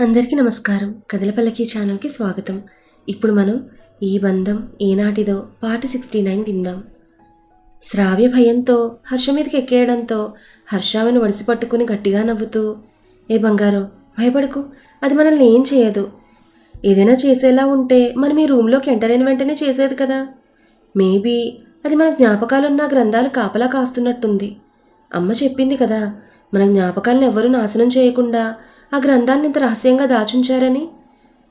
అందరికీ నమస్కారం. కదలపల్లకి ఛానల్కి స్వాగతం. ఇప్పుడు మనం ఈ బంధం ఏనాటిదో పాట సిక్స్టీ నైన్ విందాం. శ్రావ్య భయంతో హర్ష మీదకి ఎక్కేయడంతో హర్షామెను వడిసి పట్టుకుని గట్టిగా నవ్వుతూ ఏ బంగారం భయపడకు. అది మనల్ని ఏం చేయదు. ఏదైనా చేసేలా ఉంటే మనం ఈ రూమ్లోకి ఎంటర్ అయిన వెంటనే చేసేది కదా. మేబీ అది మన జ్ఞాపకాలున్న గ్రంథాలు కాపలా కాస్తున్నట్టుంది. అమ్మ చెప్పింది కదా మన జ్ఞాపకాలను ఎవరూ నాశనం చేయకుండా ఆ గ్రంథాన్ని ఇంత రహస్యంగా దాచుంచారని?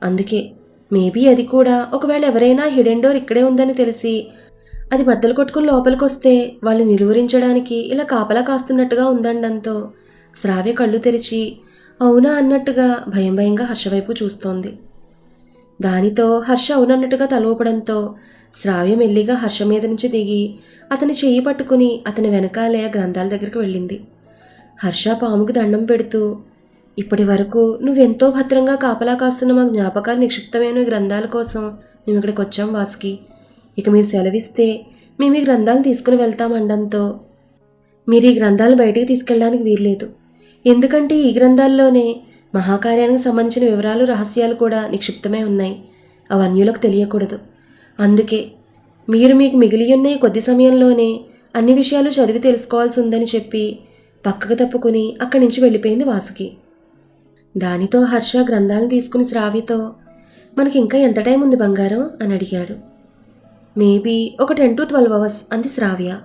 అందుకే మేబీ అది కూడా ఒకవేళ ఎవరైనా హిడెన్ డోర్ ఇక్కడే ఉందని తెలిసి అది బద్దలు కొట్టుకుని లోపలికొస్తే వాళ్ళు నిలువరించడానికి ఇలా కాపలా కాస్తున్నట్టుగా ఉందండంతో శ్రావ్య కళ్ళు తెరిచి అవునా అన్నట్టుగా భయం భయంగా హర్ష వైపు చూస్తోంది. దానితో హర్ష అవునన్నట్టుగా తలవపడంతో శ్రావ్య మెల్లిగా హర్ష మీద నుంచి దిగి అతని చెయ్యి పట్టుకుని అతని వెనకాలే గ్రంథాల దగ్గరికి వెళ్ళింది. హర్ష పాముకు దండం పెడుతూ ఇప్పటి వరకు నువ్వెంతో భద్రంగా కాపలా కాస్తున్న మా జ్ఞాపకాలు నిక్షిప్తమైన గ్రంథాల కోసం మేము ఇక్కడికి వచ్చాం వాసుకి. ఇక మీరు సెలవిస్తే మేము ఈ గ్రంథాలు తీసుకుని వెళ్తామండంతో మీరు ఈ గ్రంథాలు బయటికి తీసుకెళ్ళడానికి వీల్లేదు. ఎందుకంటే ఈ గ్రంథాల్లోనే మహాకార్యానికి సంబంధించిన వివరాలు రహస్యాలు కూడా నిక్షిప్తమై ఉన్నాయి. అవి అన్యులకు తెలియకూడదు. అందుకే మీరు మీకు మిగిలి ఉన్న ఈ కొద్ది సమయంలోనే అన్ని విషయాలు చదివి తెలుసుకోవాల్సి ఉందని చెప్పి పక్కకు తప్పుకుని అక్కడి నుంచి వెళ్ళిపోయింది వాసుకి. దానితో హర్ష గ్రంథాలను తీసుకుని శ్రావ్యతో మనకి ఇంకా ఎంత టైం ఉంది బంగారం? అని అడిగాడు. మేబీ ఒక టెన్ టు ట్వెల్వ్ అవర్స్ అంది శ్రావ్య.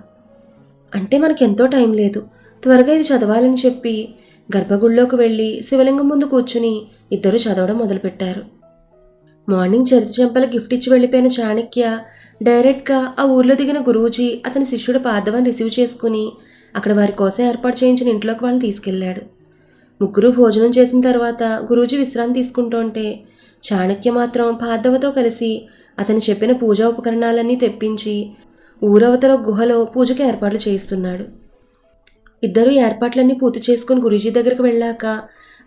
అంటే మనకి ఎంతో టైం లేదు. త్వరగా ఇవి చదవాలని చెప్పి గర్భగుడిలోకి వెళ్ళి శివలింగం ముందు కూర్చుని ఇద్దరు చదవడం మొదలుపెట్టారు. మార్నింగ్ చరిత్ర చెంపల గిఫ్ట్ ఇచ్చి వెళ్ళిపోయిన చాణక్య డైరెక్ట్గా ఆ ఊర్లో దిగిన గురూజీ అతని శిష్యుడు పార్థవని రిసీవ్ చేసుకుని అక్కడ వారి కోసం ఏర్పాటు చేయించిన ఇంట్లోకి వాళ్ళని తీసుకెళ్ళాడు ముగ్గురు భోజనం చేసిన తర్వాత గురూజీ విశ్రాంతి తీసుకుంటుంటే చాణక్య మాత్రం పార్థవతో కలిసి అతను చెప్పిన పూజా ఉపకరణాలన్నీ తెప్పించి ఊరవతల గుహలో పూజకు ఏర్పాట్లు చేయిస్తున్నాడు. ఇద్దరూ ఏర్పాట్లన్నీ పూర్తి చేసుకుని గురూజీ దగ్గరికి వెళ్ళాక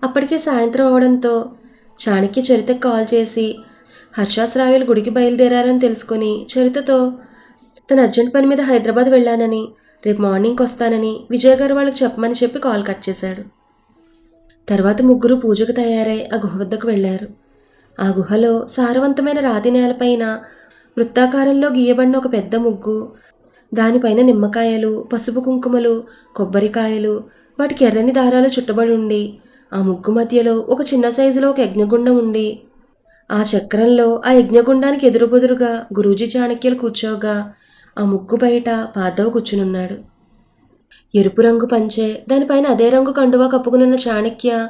అప్పటికే సాయంత్రం అవడంతో చాణక్య చరితకు కాల్ చేసి హర్షాశ్రావ్యులు గుడికి బయలుదేరారని తెలుసుకొని చరితతో తన అర్జెంట్ పని మీద హైదరాబాద్ వెళ్ళానని రేపు మార్నింగ్కి వస్తానని విజయ్ గారు వాళ్ళకి చెప్పమని చెప్పి కాల్ కట్ చేశాడు. తర్వాత ముగ్గురు పూజకు తయారై ఆ గుహ వద్దకు వెళ్ళారు. ఆ గుహలో సారవంతమైన రాతి నేలపైన వృత్తాకారంలో గీయబడిన ఒక పెద్ద ముగ్గు దానిపైన నిమ్మకాయలు పసుపు కుంకుమలు కొబ్బరికాయలు వాటికి ఎర్రని దారాలు చుట్టబడి ఉండి ఆ ముగ్గు మధ్యలో ఒక చిన్న సైజులో ఒక యజ్ఞగుండం ఉండి ఆ చక్రంలో ఆ యజ్ఞగుండానికి ఎదురుబెదురుగా గురూజీ చాణక్యులు కూర్చోగా ఆ ముగ్గు బయట పాదవ కూర్చునున్నాడు. ఎరుపు రంగు పంచే దానిపైన అదే రంగు కండువా కప్పుకునున్న చాణక్య.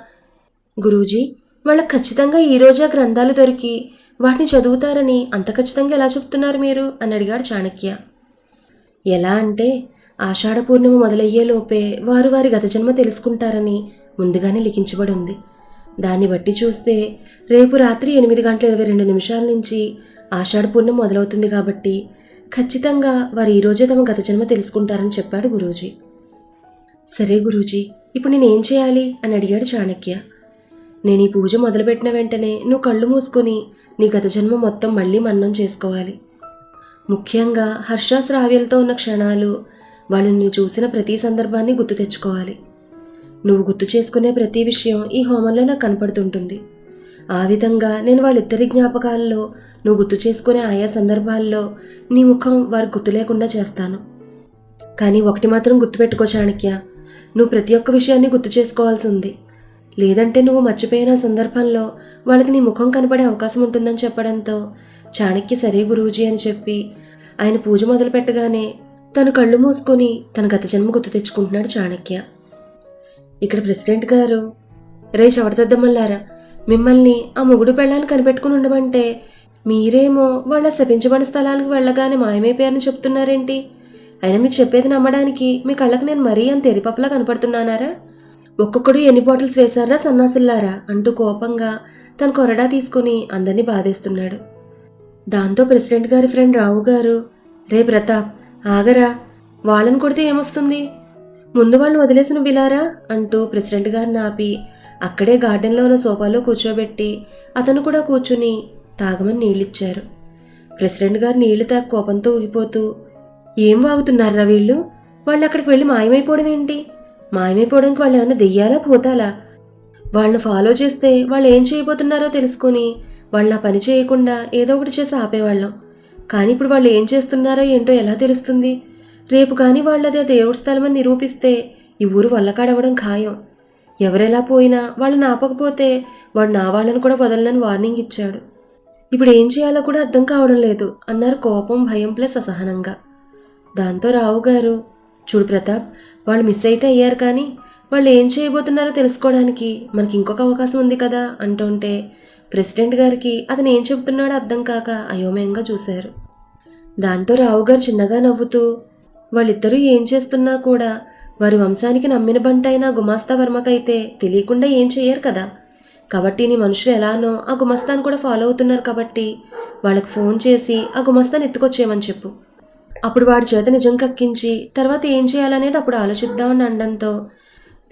గురూజీ వాళ్ళకి ఖచ్చితంగా ఈ గ్రంథాలు దొరికి వాటిని చదువుతారని అంత ఖచ్చితంగా ఎలా చెప్తున్నారు మీరు? అని అడిగాడు చాణక్య. ఎలా అంటే ఆషాఢ పూర్ణిమ మొదలయ్యేలోపే వారు వారి గత జన్మ తెలుసుకుంటారని ముందుగానే లిఖించబడి ఉంది దాన్ని బట్టి చూస్తే రేపు రాత్రి ఎనిమిది గంటల ఇరవై రెండు నిమిషాల నుంచి ఆషాఢ పూర్ణిమ మొదలవుతుంది కాబట్టి ఖచ్చితంగా వారు ఈరోజే తమ గత జన్మ తెలుసుకుంటారని చెప్పాడు గురూజీ. సరే గురూజీ ఇప్పుడు నేనేం చేయాలి? అని అడిగాడు చాణక్య. నేను ఈ పూజ మొదలుపెట్టిన వెంటనే నువ్వు కళ్ళు మూసుకొని నీ గత జన్మ మొత్తం మళ్ళీ మన్నం చేసుకోవాలి. ముఖ్యంగా హర్షశ్రావ్యలతో ఉన్న క్షణాలు వాళ్ళు నిన్ను చూసిన ప్రతి సందర్భాన్ని గుర్తు తెచ్చుకోవాలి. నువ్వు గుర్తు చేసుకునే ప్రతి విషయం ఈ హోమంలో నాకు కనపడుతుంటుంది. ఆ విధంగా నేను వాళ్ళిద్దరి జ్ఞాపకాల్లో నువ్వు గుర్తు చేసుకునే ఆయా సందర్భాల్లో నీ ముఖం వారికి గుర్తు లేకుండా చేస్తాను. కానీ ఒకటి మాత్రం గుర్తుపెట్టుకో చాణక్య నువ్వు ప్రతి ఒక్క విషయాన్ని గుర్తు చేసుకోవాల్సి ఉంది. లేదంటే నువ్వు మర్చిపోయిన సందర్భంలో వాళ్ళకి నీ ముఖం కనపడే అవకాశం ఉంటుందని చెప్పడంతో చాణక్య సరే గురూజీ అని చెప్పి ఆయన పూజ మొదలు పెట్టగానే తను కళ్ళు మూసుకొని తన గత జన్మ గుర్తు తెచ్చుకుంటున్నాడు చాణక్య. ఇక్కడ ప్రెసిడెంట్ గారు రే చవడదద్దమల్లారా మిమ్మల్ని ఆ మొగుడు పెళ్ళాన్ని కనిపెట్టుకుని ఉండమంటే మీరేమో వాళ్ళ శపించబడిన స్థలానికి వెళ్ళగానే మాయమైపోయారని చెప్తున్నారేంటి? అయినా మీరు చెప్పేది నమ్మడానికి మీ కళ్ళకు నేను మరీ అంత ఎరిపప్పలా కనపడుతున్నానారా? ఒక్కొక్కడు ఎన్ని బాటిల్స్ వేశారా సన్నాసిల్లారా అంటూ కోపంగా తన కొరడా తీసుకుని అందరినీ బాధేస్తున్నాడు. దాంతో ప్రెసిడెంట్ గారి ఫ్రెండ్ రావు గారు రే ప్రతాప్ ఆగరా వాళ్ళని కొడితే ఏమొస్తుంది? ముందు వాళ్ళని వదిలేసి నువ్వు అంటూ ప్రెసిడెంట్ గారిని ఆపి అక్కడే గార్డెన్లో ఉన్న సోఫాలో కూర్చోబెట్టి అతను కూడా కూర్చుని తాగమని నీళ్ళిచ్చారు. ప్రెసిడెంట్ గారు నీళ్ళు తాగి కోపంతో ఊగిపోతూ ఏం వాగుతున్నారా వీళ్ళు? వాళ్ళు అక్కడికి వెళ్ళి మాయమైపోవడం ఏంటి? మాయమైపోవడానికి వాళ్ళు ఏమైనా దెయ్యాలా పోతాలా వాళ్ళని ఫాలో చేస్తే వాళ్ళు ఏం చేయబోతున్నారో తెలుసుకొని వాళ్ళ నా పని చేయకుండా ఏదో ఒకటి చేసి ఆపేవాళ్ళం. కానీ ఇప్పుడు వాళ్ళు ఏం చేస్తున్నారో ఏంటో ఎలా తెలుస్తుంది? రేపు కానీ వాళ్ళది ఆ దేవుడి స్థలమని నిరూపిస్తే ఈ ఊరు వల్లకాడవడం ఖాయం. ఎవరెలా పోయినా వాళ్ళని ఆపకపోతే వాడు నా వాళ్ళని కూడా వదలనని వార్నింగ్ ఇచ్చాడు. ఇప్పుడు ఏం చేయాలో కూడా అర్థం కావడం లేదు. అన్నారు కోపం భయం ప్లస్ అసహనంగా. దాంతో రావు గారు చూడు ప్రతాప్ వాళ్ళు మిస్ అయితే అయ్యారు కానీ వాళ్ళు ఏం చేయబోతున్నారో తెలుసుకోవడానికి మనకి ఇంకొక అవకాశం ఉంది కదా అంటుంటే ప్రెసిడెంట్ గారికి అతను ఏం చెబుతున్నాడో అర్థం కాక అయోమయంగా చూశారు. దాంతో రావు గారు చిన్నగా నవ్వుతూ వాళ్ళిద్దరూ ఏం చేస్తున్నా కూడా వారి వంశానికి నమ్మిన బంటైన గుమాస్తా వర్మకైతే తెలియకుండా ఏం చేయరు కదా. కాబట్టి నీ మనుషులు ఎలానో ఆ గుమస్తాను కూడా ఫాలో అవుతున్నారు కాబట్టి వాళ్ళకి ఫోన్ చేసి ఆ గుమస్తాను ఎత్తుకొచ్చేయమని చెప్పు. అప్పుడు వాడి చేత నిజం కక్కించి తర్వాత ఏం చేయాలనేది అప్పుడు ఆలోచిద్దామని అనడంతో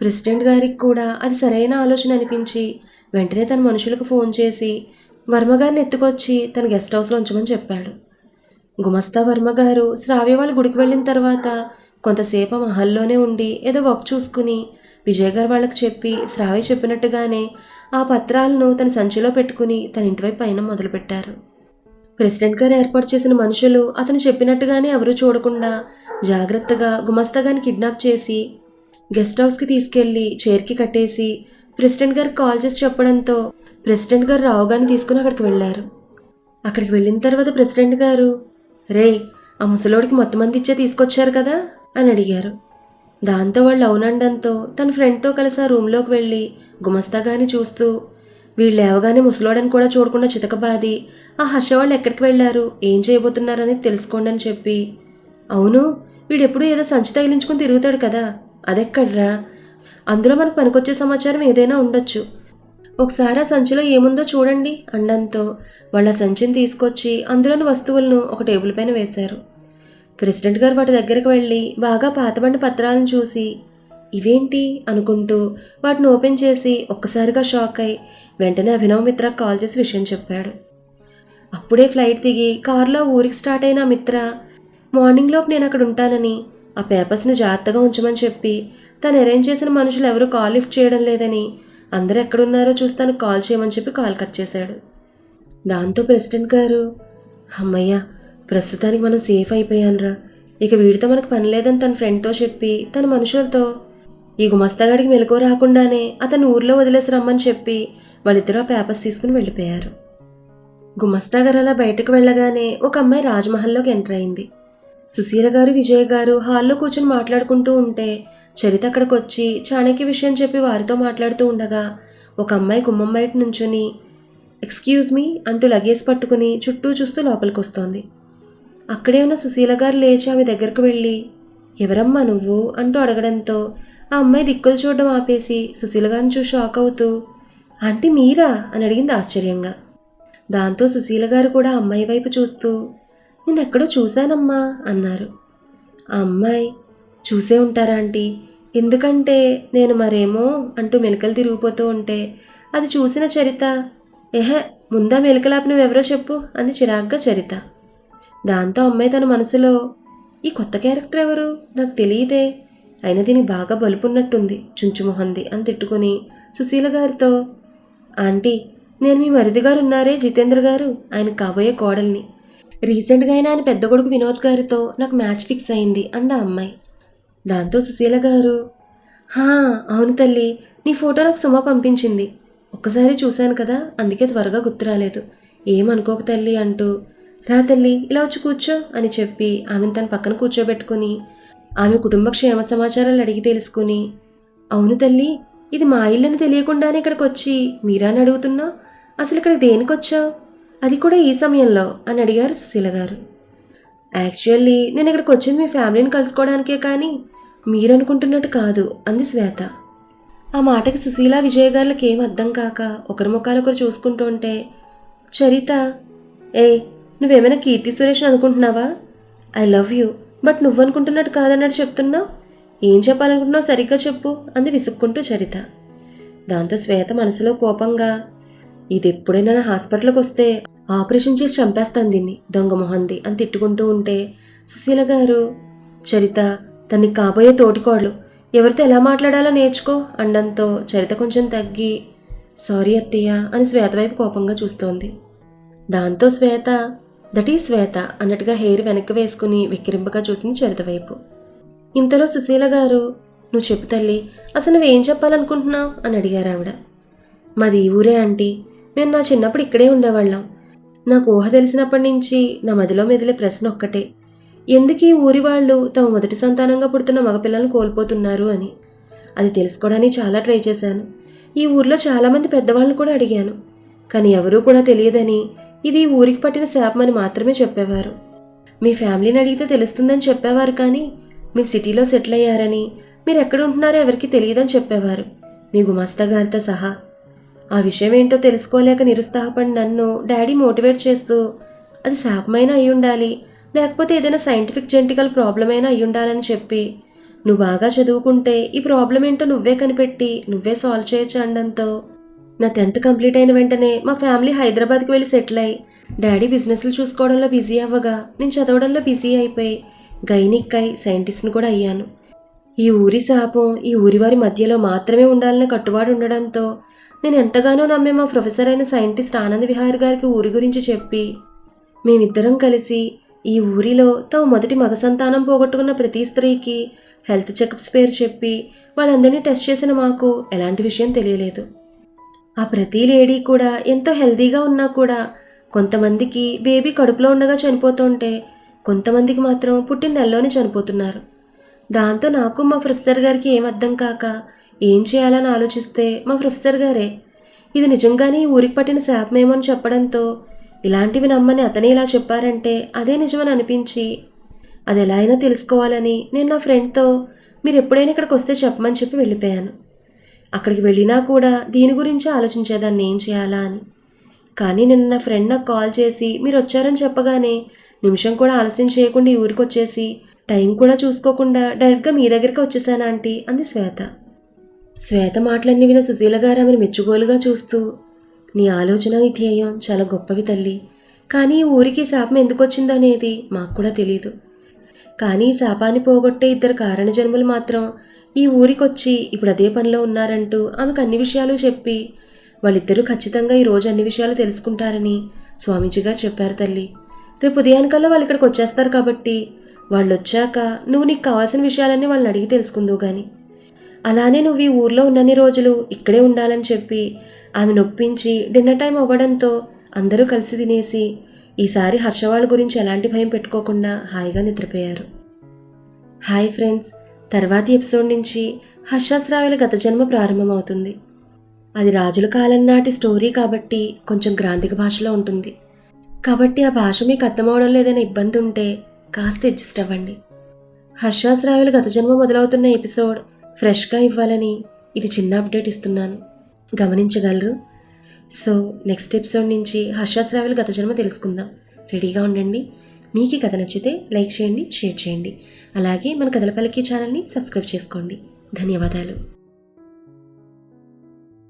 ప్రెసిడెంట్ గారికి కూడా అది సరైన ఆలోచన అనిపించి వెంటనే తన మనుషులకు ఫోన్ చేసి వర్మగారిని ఎత్తుకొచ్చి తన గెస్ట్ హౌస్లో ఉంచమని చెప్పాడు. గుమస్తా వర్మ గారు శ్రావ్య వాళ్ళ గుడికి వెళ్ళిన తర్వాత కొంతసేపు మహల్లోనే ఉండి ఏదో వర్క్ చూసుకుని విజయ్ గారు వాళ్ళకి చెప్పి శ్రావ్య చెప్పినట్టుగానే ఆ పత్రాలను తన సంచిలో పెట్టుకుని తన ఇంటివైపు పైన మొదలుపెట్టారు. ప్రెసిడెంట్ గారు ఏర్పాటు చేసిన మనుషులు అతను చెప్పినట్టుగానే ఎవరూ చూడకుండా జాగ్రత్తగా గుమస్తాగాని కిడ్నాప్ చేసి గెస్ట్ హౌస్కి తీసుకెళ్ళి చైర్కి కట్టేసి ప్రెసిడెంట్ గారికి కాల్ చేసి చెప్పడంతో ప్రెసిడెంట్ గారు రావుగాని తీసుకుని అక్కడికి వెళ్ళారు. అక్కడికి వెళ్ళిన తర్వాత ప్రెసిడెంట్ గారు రే ఆ ముసలోడికి మొత్తం మంది ఇచ్చే తీసుకొచ్చారు కదా? అని అడిగారు. దాంతో వాళ్ళు అవునండంతో తన ఫ్రెండ్తో కలిసి ఆ రూమ్లోకి వెళ్ళి గుమస్తాగాని చూస్తూ వీళ్ళు లేవగానే ముసలోడని కూడా చూడకుండా చితకబాది ఆ హర్ష వాళ్ళు ఎక్కడికి వెళ్ళారు? ఏం చేయబోతున్నారని తెలుసుకోండి అని చెప్పి. అవును వీడెప్పుడు ఏదో సంచి తగిలించుకుని తిరుగుతాడు కదా. అదెక్కడ్రా? అందులో మనకు పనికొచ్చే సమాచారం ఏదైనా ఉండొచ్చు. ఒకసారి ఆ సంచిలో ఏముందో చూడండి అండంతో. వాళ్ళ సంచిని తీసుకొచ్చి అందులోని వస్తువులను ఒక టేబుల్ పైన వేశారు. ప్రెసిడెంట్ గారు వాటి దగ్గరికి వెళ్ళి బాగా పాతబడి పత్రాలను చూసి ఇవేంటి? అనుకుంటూ వాటిని ఓపెన్ చేసి ఒక్కసారిగా షాక్ అయి వెంటనే అభినవ్ మిత్రకు కాల్ చేసి విషయం చెప్పాడు. అప్పుడే ఫ్లైట్ దిగి కారులో ఊరికి స్టార్ట్ అయిన మిత్ర. మార్నింగ్ లోపు నేను అక్కడ ఉంటానని. ఆ పేపర్స్ని జాగ్రత్తగా ఉంచమని చెప్పి తను అరేంజ్ చేసిన మనుషులు ఎవరు కాల్ లిఫ్ట్ చేయడం లేదని. అందరు ఎక్కడున్నారో చూస్తాను కాల్ చేయమని చెప్పి కాల్ కట్ చేశాడు. దాంతో ప్రెసిడెంట్ గారు అమ్మయ్య ప్రస్తుతానికి మనం సేఫ్ అయిపోయానురా ఇక వీడితో మనకు పని లేదని తన ఫ్రెండ్తో చెప్పి తన మనుషులతో ఈ గుమస్తాగాడికి మెలకువ రాకుండానే అతను ఊర్లో వదిలేసి రమ్మని చెప్పి వాళ్ళిద్దరూ ఆ పేపర్స్ తీసుకుని వెళ్ళిపోయారు. గుమస్తా గారు అలా బయటకు వెళ్ళగానే ఒక అమ్మాయి రాజ్మహల్లోకి ఎంటర్ అయింది. సుశీల గారు విజయ్ గారు హాల్లో కూర్చొని మాట్లాడుకుంటూ ఉంటే చరిత అక్కడికి వచ్చి చాణక్య విషయం చెప్పి వారితో మాట్లాడుతూ ఉండగా ఒక అమ్మాయి గుమ్మం బయట నుంచుని ఎక్స్క్యూజ్ మీ అంటూ లగేజ్ పట్టుకుని చుట్టూ చూస్తూ లోపలికి వస్తోంది అక్కడే ఉన్న సుశీల గారు లేచి ఆమె దగ్గరకు వెళ్ళి ఎవరమ్మా నువ్వు? అంటూ అడగడంతో ఆ అమ్మాయి దిక్కులు చూడడం ఆపేసి సుశీల గారిని చూసి షాక్ అవుతూ ఆంటీ మీరా? అని అడిగింది ఆశ్చర్యంగా. దాంతో సుశీల గారు కూడా అమ్మాయి వైపు చూస్తూ నేనెక్కడో చూశానమ్మా అన్నారు. ఆ అమ్మాయి చూసే ఉంటారా ఆంటీ? ఎందుకంటే నేను మరేమో అంటూ మెలకలు తిరిగిపోతూ ఉంటే అది చూసిన చరిత. ఎహే ముందా మెలకలాపి నువ్వెవరో చెప్పు అంది చిరాగ్గా చరిత. దాంతో అమ్మాయి తన మనసులో ఈ కొత్త క్యారెక్టర్ ఎవరు? నాకు తెలియదే. అయినా దీనికి బాగా బలుపున్నట్టుంది చుంచుమొహంది అని తిట్టుకుని సుశీల గారితో ఆంటీ నేను మీ మరిది గారు ఉన్నారే జితేంద్ర గారు ఆయన కాబోయే కోడల్ని. రీసెంట్గా అయినా ఆయన పెద్ద కొడుకు వినోద్ గారితో నాకు మ్యాచ్ ఫిక్స్ అయింది అందా అమ్మాయి. దాంతో సుశీల గారు హా అవును తల్లి నీ ఫోటో నాకు సుమ పంపించింది. ఒక్కసారి చూశాను కదా అందుకే త్వరగా గుర్తు రాలేదు. ఏమనుకోక తల్లి అంటూ రా తల్లి ఇలా వచ్చి కూర్చో అని చెప్పి ఆమెను తన పక్కన కూర్చోబెట్టుకుని ఆమె కుటుంబ క్షేమ సమాచారాలు అడిగి తెలుసుకుని అవును తల్లి ఇది మా ఇల్లని తెలియకుండానే ఇక్కడికి వచ్చి మీరాని అడుగుతున్నా? అసలు ఇక్కడ దేనికి వచ్చావు అది కూడా ఈ సమయంలో అని అడిగారు సుశీల గారు. యాక్చువల్లీ నేను ఇక్కడికి వచ్చింది మీ ఫ్యామిలీని కలుసుకోవడానికే కానీ మీరనుకుంటున్నట్టు కాదు అంది శ్వేత. ఆ మాటకి సుశీల విజయ్ గారులకు ఏం అర్థం కాక ఒకరి ముఖాలొకరు చూసుకుంటూ ఉంటే చరిత ఏ నువ్వేమైనా కీర్తి సురేష్ అనుకుంటున్నావా? ఐ లవ్ యూ బట్ నువ్వనుకుంటున్నట్టు కాదన్నట్టు చెప్తున్నావు ఏం చెప్పాలనుకుంటున్నావు సరిగ్గా చెప్పు అంది విసుక్కుంటూ చరిత. దాంతో శ్వేత మనసులో కోపంగా ఇది ఎప్పుడైనా నా హాస్పిటల్కి వస్తే ఆపరేషన్ చేసి చంపేస్తాను దీన్ని దొంగ మొహంది అని తిట్టుకుంటూ ఉంటే సుశీల గారు చరిత తన్ని కాబోయే తోటికోడలు ఎవరితో ఎలా మాట్లాడాలో నేర్చుకో అండంతో చరిత కొంచెం తగ్గి సారీ అత్తయ్య అని శ్వేత వైపు కోపంగా చూస్తోంది. దాంతో శ్వేత దట్ ఈ శ్వేత అన్నట్టుగా హెయిర్ వెనక్కి వేసుకుని విక్రింపగా చూసింది చరిత వైపు. ఇంతలో సుశీల గారు నువ్వు చెప్పు తల్లి అసలు నువ్వేం చెప్పాలనుకుంటున్నావు? అని అడిగారు ఆవిడ మాది ఈ ఊరే ఆంటీ మేము నా చిన్నప్పుడు ఇక్కడే ఉండేవాళ్ళం. నాకు ఊహ తెలిసినప్పటి నుంచి నా మదిలో మెదిలే ప్రశ్న ఒక్కటే. ఎందుకు ఈ ఊరి వాళ్ళు తమ మొదటి సంతానంగా పుడుతున్న మగపిల్లలను కోల్పోతున్నారు అని? అది తెలుసుకోవడానికి చాలా ట్రై చేశాను. ఈ ఊర్లో చాలామంది పెద్దవాళ్ళని కూడా అడిగాను. కానీ ఎవరూ కూడా తెలియదని ఇది ఊరికి పట్టిన శాపమని మాత్రమే చెప్పేవారు. మీ ఫ్యామిలీని అడిగితే తెలుస్తుందని చెప్పేవారు కానీ మీరు సిటీలో సెటిల్ అయ్యారని మీరు ఎక్కడ ఉంటున్నారో ఎవరికి తెలియదని చెప్పేవారు. మీ గుమాస్తా గారితో సహా. ఆ విషయం ఏంటో తెలుసుకోలేక నిరుత్సాహపడి నన్ను డాడీ మోటివేట్ చేస్తూ అది శాపమైనా అయి ఉండాలి లేకపోతే ఏదైనా సైంటిఫిక్ జెంటికల్ ప్రాబ్లం అయినా అయి ఉండాలని చెప్పి నువ్వు బాగా చదువుకుంటే ఈ ప్రాబ్లం ఏంటో నువ్వే కనిపెట్టి నువ్వే సాల్వ్ చేయొచ్చు అనడంతో నా టెన్త్ కంప్లీట్ అయిన వెంటనే మా ఫ్యామిలీ హైదరాబాద్కి వెళ్ళి సెటిల్ అయ్యి డాడీ బిజినెస్లు చూసుకోవడంలో బిజీ అవ్వగా నేను చదవడంలో బిజీ అయిపోయి గైనిక్ అయి సైంటిస్ట్ని కూడా అయ్యాను. ఈ ఊరి శాపం ఈ ఊరి వారి మధ్యలో మాత్రమే ఉండాలనే కట్టుబాటు ఉండడంతో నేను ఎంతగానో నమ్మే మా ప్రొఫెసర్ అయిన సైంటిస్ట్ ఆనంద్ విహార్ గారికి ఊరి గురించి చెప్పి మేమిద్దరం కలిసి ఈ ఊరిలో తమ మొదటి మగ సంతానం పోగొట్టుకున్న ప్రతి స్త్రీకి హెల్త్ చెకప్స్ పేరు చెప్పి వాళ్ళందరినీ టెస్ట్ చేసిన మాకు ఎలాంటి విషయం తెలియలేదు. ఆ ప్రతి లేడీ కూడా ఎంతో హెల్తీగా ఉన్నా కూడా కొంతమందికి బేబీ కడుపులో ఉండగా చనిపోతుంటే కొంతమందికి మాత్రం పుట్టిన నెలలోనే చనిపోతున్నారు. దాంతో నాకు మా ప్రొఫెసర్ గారికి ఏం అర్థం కాక ఏం చేయాలని ఆలోచిస్తే మా ప్రొఫెసర్ గారే. ఇది నిజంగానే ఊరికి పట్టిన శాపమేమో అని చెప్పడంతో ఇలాంటివి నమ్మని అతనే ఇలా చెప్పారంటే అదే నిజమని అనిపించి అది ఎలా అయినా తెలుసుకోవాలని నేను నా ఫ్రెండ్తో మీరు ఎప్పుడైనా ఇక్కడికి వస్తే చెప్పమని చెప్పి వెళ్ళిపోయాను. అక్కడికి వెళ్ళినా కూడా దీని గురించి ఆలోచించేదాన్ని ఏం చేయాలా అని. కానీ నిన్న నా ఫ్రెండ్ నాకు కాల్ చేసి మీరు వచ్చారని చెప్పగానే నిమిషం కూడా ఆలస్యం చేయకుండా ఈ ఊరికి వచ్చేసి టైం కూడా చూసుకోకుండా డైరెక్ట్గా మీ దగ్గరికి వచ్చేసాను ఆంటీ అంది శ్వేత. శ్వేత మాటలన్నీ విన సుశీల గారు ఆమెను మెచ్చుగోలుగా చూస్తూ నీ ఆలోచన నీ ధ్యేయం చాలా గొప్పవి తల్లి. కానీ ఈ ఊరికి శాపం ఎందుకు వచ్చిందో మాకు కూడా తెలియదు కానీ ఈ శాపాన్ని పోగొట్టే ఇద్దరు కారణ జన్మలు మాత్రం ఈ ఊరికొచ్చి ఇప్పుడు అదే పనిలో ఉన్నారంటూ ఆమెకు అన్ని విషయాలు చెప్పి వాళ్ళిద్దరూ ఖచ్చితంగా ఈ రోజు అన్ని విషయాలు తెలుసుకుంటారని స్వామీజీ గారు చెప్పారు తల్లి. రేపు ఉదయానికల్లా వాళ్ళు ఇక్కడికి వచ్చేస్తారు కాబట్టి వాళ్ళు వచ్చాక నువ్వు నీకు కావాల్సిన విషయాలన్నీ వాళ్ళని అడిగి తెలుసుకుందువు కానీ అలానే నువ్వు ఈ ఊర్లో ఉన్నన్ని రోజులు ఇక్కడే ఉండాలని చెప్పి ఆమె నొప్పించి డిన్నర్ టైం అవ్వడంతో అందరూ కలిసి తినేసి ఈసారి హర్షవాళ్ళ గురించి ఎలాంటి భయం పెట్టుకోకుండా హాయిగా నిద్రపోయారు. హాయ్ ఫ్రెండ్స్ తర్వాతి ఎపిసోడ్ నుంచి హర్షశ్రావుల గత జన్మ ప్రారంభమవుతుంది. అది రాజుల కాలం నాటి స్టోరీ కాబట్టి కొంచెం గ్రాంధిక భాషలో ఉంటుంది. కాబట్టి ఆ భాష మీకు అర్థమవడం లేదనే ఇబ్బంది ఉంటే కాస్త అడ్జస్ట్ అవ్వండి. హర్షాశ్రావుల గత జన్మ మొదలవుతున్న ఎపిసోడ్ ఫ్రెష్గా ఇవ్వాలని ఇది చిన్న అప్డేట్ ఇస్తున్నాను. గమనించగలరు? సో నెక్స్ట్ ఎపిసోడ్ నుంచి హర్షాశ్రావుల గత జన్మ తెలుసుకుందాం. రెడీగా ఉండండి. మీకు కథ నచ్చితే లైక్ చేయండి షేర్ చేయండి. అలాగే మన కథల పలికి ఛానల్ని సబ్స్క్రైబ్ చేసుకోండి. ధన్యవాదాలు.